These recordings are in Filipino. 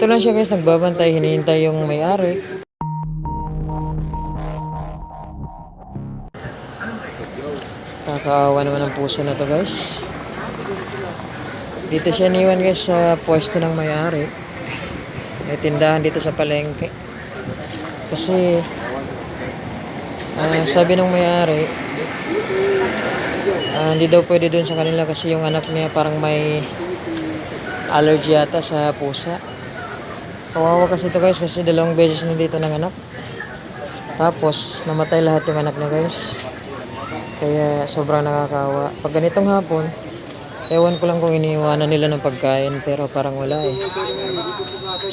dito lang siya guys, nagbabantay, hinihintay yung may-ari. Kakaawa naman ang puso na to guys. Dito siya niwan guys sa pwesto ng may-ari. May tindahan dito sa palengke. Kasi ah, sabi ng may-ari, ah, hindi daw pwede doon sa kanila kasi yung anak niya parang may allergy yata sa pusa. Kawawa kasi ito guys kasi dalawang beses na dito ng anak. Tapos namatay lahat yung anak niya guys. Kaya sobrang nakakawa. Pag ganitong hapon, ewan ko lang kung iniiwanan nila ng pagkain pero parang wala eh.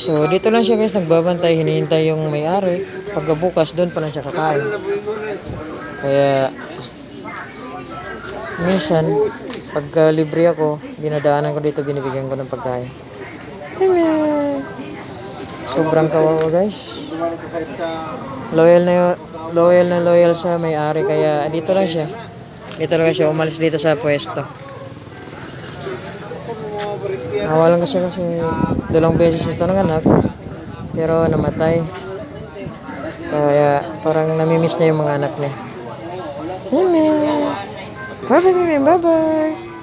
So dito lang siya guys nagbabantay, hinihintay yung may-ari. Pagkabukas doon pa lang siya kakain. Kaya minsan pagka libre ako, dinadaanan ko dito, binibigyan ko ng pagkain. Hello! Sobrang kawawa guys. Loyal na loyal na loyal sa may-ari kaya dito lang siya. Dito lang siya umalis dito sa pwesto. Nawalan kasi kasi dalawang beses ito ng anak pero namatay. Kaya parang namimiss niya yung mga anak niya. Bye-bye, Mimi! Bye-bye!